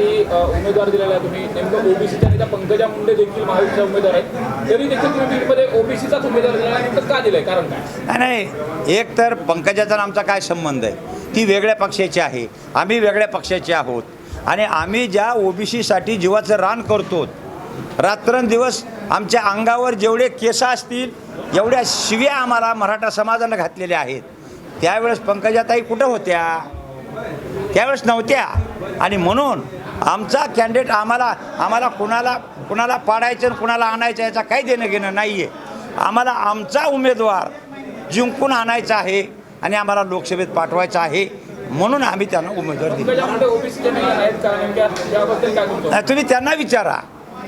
साठी उमेदवार दिलेला आहे तुम्ही. नेमकं ओबीसीच्या नेत्या पंकजा मुंडे देखील महायुतीच्या उमेदवार आहेत. तरी देखील तुम्ही बीडमध्ये ओबीसीचाच उमेदवार दिलेला आहे. नेमकं का दिलंय? कारण काय? नाही एक तर पंकजाचा आमचा काय संबंध आहे? ती वेगळ्या पक्षाची आहे. आम्ही वेगळ्या पक्षाचे आहोत. आणि आम्ही ज्या ओबीसीसाठी जीवाचं रान करतो रात्रंदिवस आमच्या अंगावर जेवढे केस असतील एवढ्या शिव्या आम्हाला मराठा समाजानं घातलेल्या आहेत. त्यावेळेस पंकजाताई कुठं होत्या? त्यावेळेस नव्हत्या. आणि म्हणून आमचा कॅन्डिडेट आम्हाला आम्हाला कुणाला कुणाला पाडायचं आणि कुणाला आणायचं याचा काही देणं घेणं नाही आहे आम्हाला आमचा उमेदवार जिंकून आणायचा आहे आणि आम्हाला लोकसभेत पाठवायचा आहे म्हणून आम्ही त्यांना उमेदवार दिला. तुम्ही त्यांना विचारा.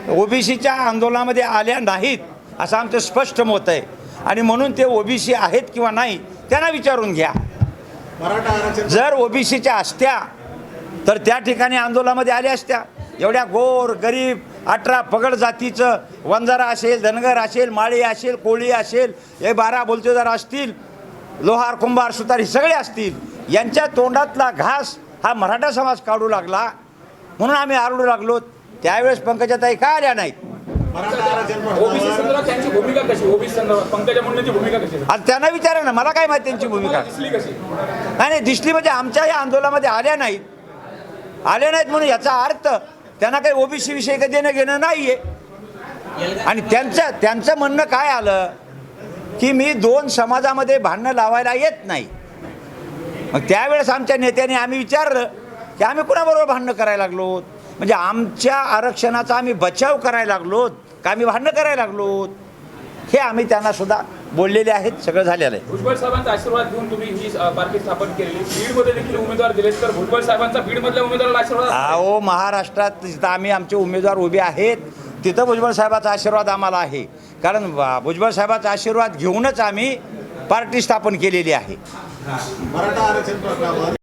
ओबीसीच्या आंदोलनामध्ये आल्या नाहीत असं आमचं स्पष्ट मत आहे. आणि म्हणून ते ओबीसी आहेत किंवा नाही त्यांना विचारून घ्या. जर ओबीसीच्या असत्या तर त्या ठिकाणी आंदोलनामध्ये आल्या असत्या. एवढ्या गोर गरीब अठरा पगड जातीचं वंजारा असेल धनगर असेल माळी असेल कोळी असेल हे बारा बोलतेदार असतील लोहार कुंभार सुतार हे सगळे असतील यांच्या तोंडातला घास हा मराठा समाज काढू लागला. म्हणून आम्ही आरडू लागलो. त्यावेळेस पंकजाताई का आल्या नाहीत? आता त्यांना विचारा ना मला काय माहिती त्यांची भूमिका? नाही दिसली म्हणजे आमच्या या आंदोलनामध्ये आल्या नाहीत. आले नाहीत म्हणून याचा अर्थ त्यांना काही ओबीसी विषयी काही देणं घेणं नाही आहे आणि त्यांचं त्यांचं म्हणणं काय आलं? की मी दोन समाजामध्ये भांडणं लावायला येत नाही. मग त्यावेळेस आमच्या नेत्याने आम्ही विचारलं की आम्ही कुणाबरोबर भांडणं करायला लागलो? म्हणजे आमच्या आरक्षणाचा आम्ही बचाव करायला लागलो? का आम्ही भांडणं करायला लागलो? हे आम्ही त्यांना सुद्धा बोललेले आहेत सगळं झालेलं आहे. भुजबळ साहेबांचा आशीर्वाद घेऊन तुम्ही ही पार्टी स्थापन केलेली बीडमध्ये देखील उमेदवार दिलेत तर भुजबळ साहेबांचा बीडमधल्या उमेदवाराला आशीर्वाद अहो महाराष्ट्रात जिथं आम्ही आमचे उमेदवार उभे आहेत तिथं भुजबळ साहेबाचा आशीर्वाद आम्हाला आहे. कारण भुजबळ साहेबाचा आशीर्वाद घेऊनच आम्ही पार्टी स्थापन केलेली आहे. मराठा आरक्षण